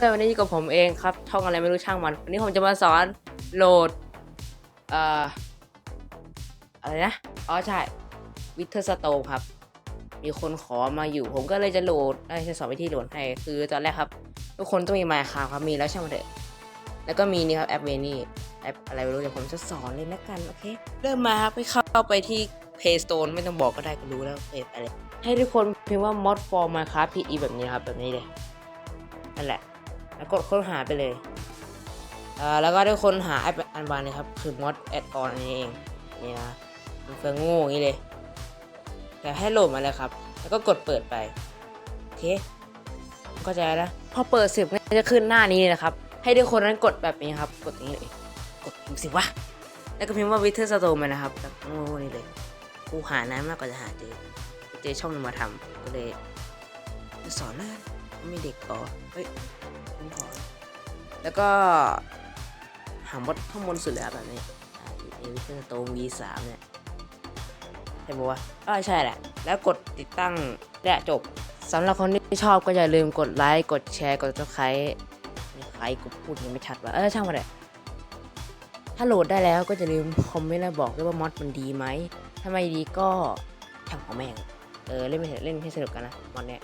เออวันนี้อยู่กับผมเองครับท่องอะไรไม่รู้ช่างมัน วันนี้ผมจะมาสอนโหลด เอ่อ อะไรนะ อ๋อใช่วิเทอร์สโตครับ มีคนขอมาอยู่ ผมก็เลยจะโหลดได้จะสอนวิธีโหลดให้ คือตอนแรกครับ ทุกคนต้องมีไมค์ครับครับ มีแล้วช่างมันเถอะ แล้วก็มีนี่ครับแอปเวนี่แอปอะไรไม่รู้เดี๋ยวผมจะสอนเลยแล้วกัน โอเค เริ่มมาครับให้เข้าไปที่ Play Store ไม่ต้องบอกก็ได้ก็รู้แล้วเพจอะไรให้ทุกคนพิมพ์ว่า mod for minecraft pe แบบนี้ครับแบบนี้เลยนั่นแหละ แล้วกดค้นหาไปเลยเอ่อแล้วก็ทุกคนหาแอปอันบานเลยครับ คือ mod add on อันนี้เอง นี่นะมันเฟืองโง่อย่างนี้เลย แต่ให้โหลดมาเลยครับ แล้วก็กดเปิดไป โอเคเข้าใจแล้วนะพอเปิดสร็จก็จะขึ้นหน้านี้เลยนะครับ ให้ทุกคนนั้นกดแบบนี้ครับ กดอย่างนี้เลย กดพิมพ์สิวะ แล้วก็พิมพ์ว่า Wither Stone ไปนะครับแบบโง่นี่เลย กูหานานมากกว่าจะหาเจอ เจอช่องนึงมาทำก็เลยจะสอนแล้วกันไม่เด็กก่อเฮ้ยผมขอ แล้วก็หามดข้างบนสุดเลยครับแบบนี้เอวิเตอร์โต V3 เนี่ยใช่ปะวะอ่าใช่แหละ แล้วกดติดตั้งและจบสำหรับคนที่ชอบก็อย่าลืมกดไลค์กดแชร์กด subscribe มีใครกูพูดยังไม่ชัดวะเออช่างมันเลยถ้าโหลดได้แล้วก็จะลืมคอมเมนต์แล้วบอกด้วยว่ามอดมันดีไหมถ้าไม่ดีก็ช่างของแม่งเออเล่นไปเถอะเล่นให้สนุกกันนะมอนเนี้ย